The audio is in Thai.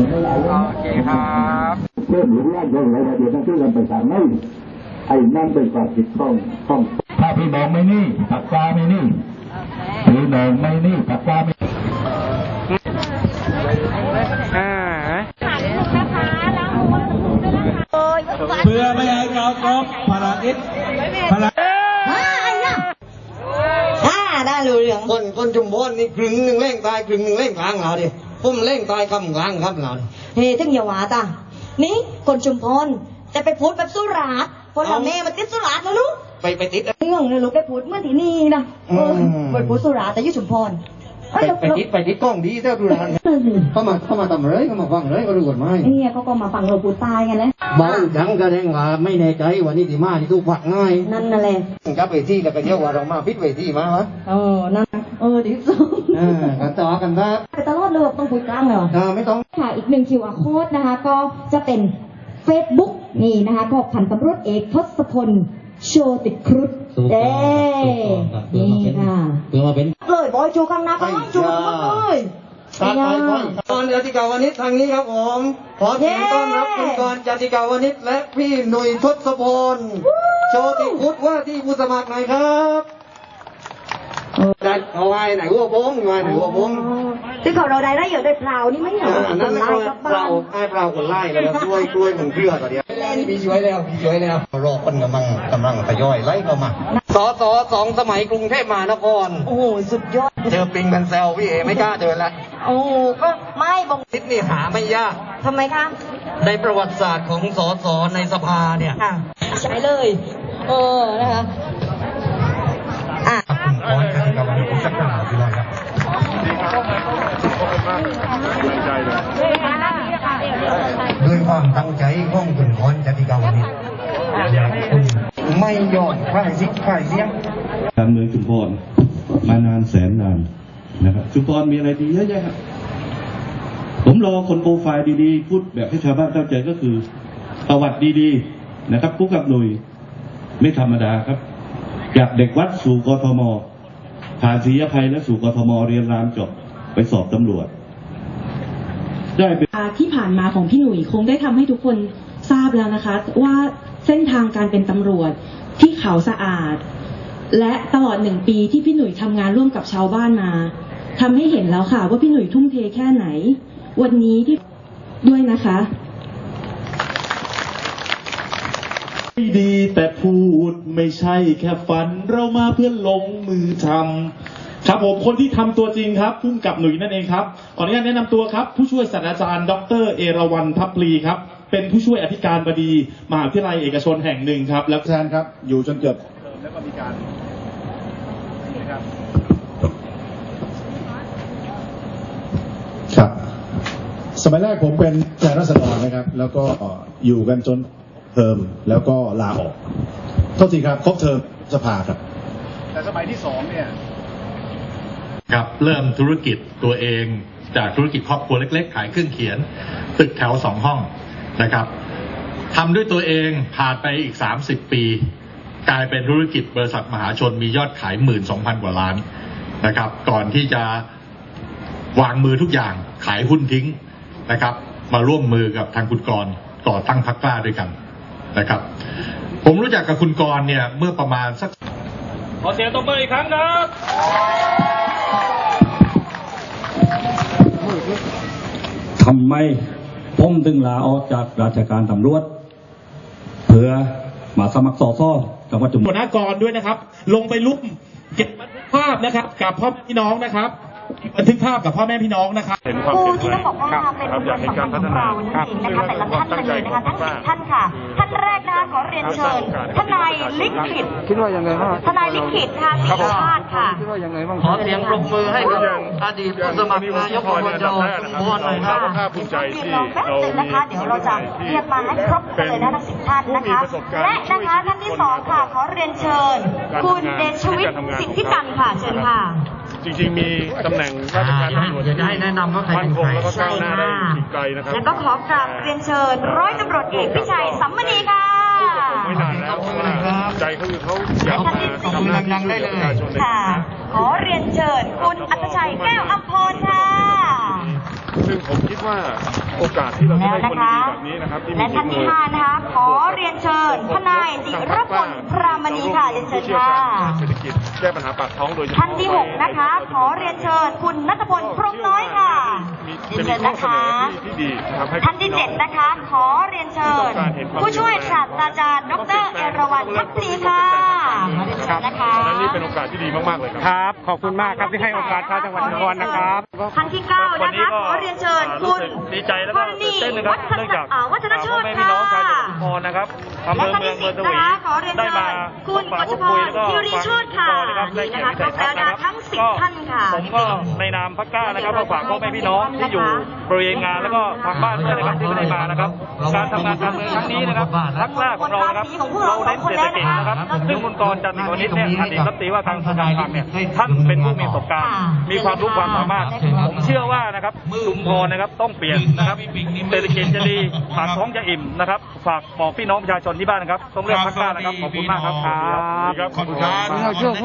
โอเคครับเรื่องหรือว่าโยงอะไรเดี๋ยวต้องช่วยกันไปทางไหนไอ้นั่นเป็นความผิดของของถ้าพี่น้องไม่นี่ปากกาไม่นี่พี่น้องไม่นี่ปากกาไม่อ่าเพื่อไม่ให้เรากรบภารกิจภารอ่าได้รู้เรื่องคนคนจุมพรนี่ครึ่งหนึ่งเล่งตายครึ่งหนึ่งเล่งกลางเราดิ ผมเล่งตายคำกลางครับเราดิเฮ้ถึงอย่าว่าตานี่คนชุมพรแต่ไปพูดแบบสุราษฎร์เพราะเราแม่มันติดสุราษฎร์นะลูกไปไปติดเรื่องนะลูกไปพูดเมื่อที่นี่นะเอออืมไปพูดสุราษฎร์แต่อยู่ชุมพรไปไปติดไปติดกล้องดีเท่าดูร้านเข้ามาเข้ามาทำอะไรเข้ามาฟังอะไรก็รู้กฎหมายเนี่ยเขาก็มาฟังเราพูดตายกันแล้วเบาดังแสดงว่าไม่แน่ใจว่านี่ที่มานี่ทุกฝักง่ายนั่นน่ะแหละกับเวทีแล้วก็เที่ยวว่าเรามาพิดเวทีมาวะเออนั่นเออดีสุดเออกันต่อกันครับไปตลอดเลยต้องพูดกลางเหรอเออไม่ต้อง ค่ะอีกหนึ่ง QR code นะคะ ก็จะเป็น Facebook นี่นะคะก็พันตำรวจเอกทศพลโชติครุฑเด้นี่ค่ะเพื่อมาเป็น เลยบอยชูข้างหน้าก็ต้องชูหมดเลยตาตายไปตอนจติกาวนิชทางนี้ครับผมขอเสียงต้อนรับคุณกรณ์จติกาวนิชและพี่หนุ่ยทศพลโชติพุทธว่าที่ผู้สมัครหน่อยครับ ได้เอาไว้ไหนหัวบงไว้ไหนหัวบงที่เขาเราได้ได้เยอะได้เปล่านี่ไม่เหรออันนั้นไล่เรากลับบ้าเรานให้เราคนไล่แล้วกล้วยกล้วยของเครือตัวเดียวพี่ช่วยแล้วพี่ช่วยแล้วรอคนกำลังกำลังทยอยไล่เข้ามาสอสอสองสมัยกรุงเทพมหานครโอ้โหสุดยอดเจอปิงเป็นแซวพี่เอไม่กล้าเดินละโอ้โหก็ไม่บงทิศนี่หาไม่ยากทำไมคะในประวัติศาสตร์ของสอสอในสภาเนี่ยค่ะใช้เลยเออนะคะ อะคุณพรกันกับวันนี้สักหน่อยพี่น้องครับด้วยความตั้งใจของคุณพรจติกาวันนี้ไม่ยอมฝ่ายซิกฝ่ายเสียงการเมืองชุมพรมานานแสนนานนะครับชุมพรมีอะไรดีเยอะแยะครับผมรอคนโปรไฟล์ดีๆ พูดแบบให้ชาวบ้านเข้าใจก็คือ ประวัติดีๆ นะครับผู้กับหน่วยไม่ธรรมดาครับ จากเด็กวัดสู่กทม ผ่านศรีอภัยและสู่กทมเรียนรามจบไปสอบตำรวจ ได้เป็นที่ผ่านมาของพี่หนุ่ยคงได้ทำให้ทุกคนทราบแล้วนะคะ ว่าเส้นทางการเป็นตำรวจที่เขาสะอาด และตลอดหนึ่งปีที่พี่หนุ่ยทำงานร่วมกับชาวบ้านมาทำให้เห็นแล้วค่ะ ว่าพี่หนุ่ยทุ่มเทแค่ไหน วันนี้ที่ด้วยนะคะ ไม่ ดีแต่พูดไม่ใช่แค่ฝันเรามาเพื่อลงมือทำครับผมคนที่ทำตัวจริงครับพุ่มกับหนุ่ยนั่นเองครับขออนุญาตแนะนำตัวครับ ผู้ช่วยศาสตราจารย์ ดร เอราวันทัพพลีครับ เป็นผู้ช่วยอธิการบดีมหาวิทยาลัยเอกชนแห่งหนึ่งครับ แล้วแทนครับ อยู่จนเกือบครับ สมัยแรกผมเป็นแทนรัษฎรนะครับ แล้วก็อยู่กันจน เทอมแล้วก็ลาออกโทษทีครับครบเทอมสภาครับ แต่สมัยที่สองเนี่ย ครับเริ่มธุรกิจตัวเองจากธุรกิจครอบครัวเล็กๆ ขายเครื่องเขียน ตึกแถวสองห้องนะครับทำด้วยตัวเองผ่านไปอีก 30 ปี กลายเป็นธุรกิจบริษัทมหาชนมียอดขาย 12,000 กว่าล้านนะครับ ก่อนที่จะวางมือทุกอย่างขายหุ้นทิ้งนะครับ มาร่วมมือกับทางคุณกรณ์ต่อตั้งพักกล้าด้วยกัน นะครับ ผมรู้จักกับคุณกรณ์เนี่ยเมื่อประมาณสักขอเสียงตบมืออีกครั้งครับทำไมผมถึงลาออกจากราชการตำรวจ เพื่อมาสมัครสอสอจังหวัดจุมพรหัวหน้ากรด้วยนะครับ ลงไปลุกเก็บบันทึกภาพนะครับ กับพ่อพี่น้องนะครับ บันทึกภาพกับพ่อแม่พี่น้องนะครับครูที่ต้องบอกว่าเป็นบุคคลสำคัญของเรานั่นเองนะคะแต่ละท่านกันเลยนะคะทั้งสิบท่านค่ะ ท่านแรกนะคะขอเรียนเชิญทนายลิขิตคิดว่ายังไงบ้างทนายลิขิตค่ะสิริชาติค่ะคิดว่ายังไงบ้างขอเสียงปรบมือให้กับอดีตผู้สมัครนายกอบจชุมพรหน่อยครับภาคภูมิใจที่เรานะคะเดี๋ยวเราจะเรียกมาให้ครบกันเลยนะทั้งสิบท่านนะคะและนะคะท่านที่สองค่ะขอเรียนเชิญ คุณเดชวิทย์สิทธิจันทร์ค่ะเชิญค่ะ จริงๆมีตำแหน่งราชการตำรวจเดี๋ยวจะให้แนะนำว่าใครมั่เป็นนคใคงรแล้วก็ก้าวหน้าได้ใช่ค่ะอีกไกลนะครับแล้วก็ขอกราบเรียนเชิญร้อยตำรวจเอกพิชัยสัมมณีค่ะไม่นานแล้วเพราะว่าใจเขาคือเขาอยากท่านมาที่สี่ทำหน้าที่ช่วยเหลือประชาชนในค่ะ ขอเรียนเชิญคุณอัตชัยแก้วอัมพรค่ะ ซึ่งผมคิดว่าโอกาสที่เราจะแล้วได้นะคนคะดีๆแบบนี้นะครับที่มีและท่านที่ห้านะคะขอเรียนเชิญทนายจิรพลพรามณีค่ะเรียนเชิญค่ะเศรษฐกิจแก้ปัญหาปากท้องโดยเฉพาะท่านที่หกนะคะ ขอเรียนเชิญคุณนัทพลพรหมน้อยค่ะ เรียนเชิญนะคะที่ดีนะครับให้ท่านที่เจ็ดนะคะ ขอเรียนเชิญ ผู้ช่วยศาสตราจารย์ดรเอราวัณทัพพลีค่ะขอเรียนเชิญนะคะดังนั้นนี่เป็นโอกาสที่ดีมากๆเลยครับครับ ขอบคุณมากครับที่ให้โอกาสชาวจังหวัดนครนะครับท่านที่เก้าวันะนี้คะก็ขอเรียนเชิญคุณรู้สึกดีใจแล้วก็ธรณีตื่นเต้นนะครับวัฒเนื่องนจากอ่าวัฒนโชพ่อตแม่พี่ค่ะน้องชาวจังหวัดชุมพรนะครับ อำเภอเมืองเมืองสวีและท่านที่สิบนะคะขอเรียนได้เชิมาญคุณฝากกฤพูษดพคุยรแล้วก็คิรีโชติค่ะนะครับได้นี่เขียนะนคะวิสัยทัศน์นะครับทั้งสิบก็ท่านค่ะ ผมก็ในนามพักก้านะครับก็ฝากพ่อแม่พี่น้องที่อยู่บริเวณงานแล้วก็ทางบ้านด้วยนะครับที่ไม่ได้มานะครับ การทำงานการเมืองครั้งนี้นะครับพักแรกของเรานะครับเราเน้นเศรษฐกิจนะครับ ซึ่งคุณกรณ์จันทร์วณิชเนี่ยอดีตรัฐมนตรีว่าการกระทรวงการคลังเนี่ยท่านเป็นผู้มีประสบการณ์ มีความรู้ความสามารถผมเชื่อว่านะครับชุมพรนะครับต้องเปลี่ยนนะครับเศรษฐกิจจะดีปากท้องจะอิ่มนะครับฝากบอกพี่น้องประชาชนที่บ้านนะครับ ต้องเลือกพักกล้านะครับขอบคุณมากครับขอบคุณครับ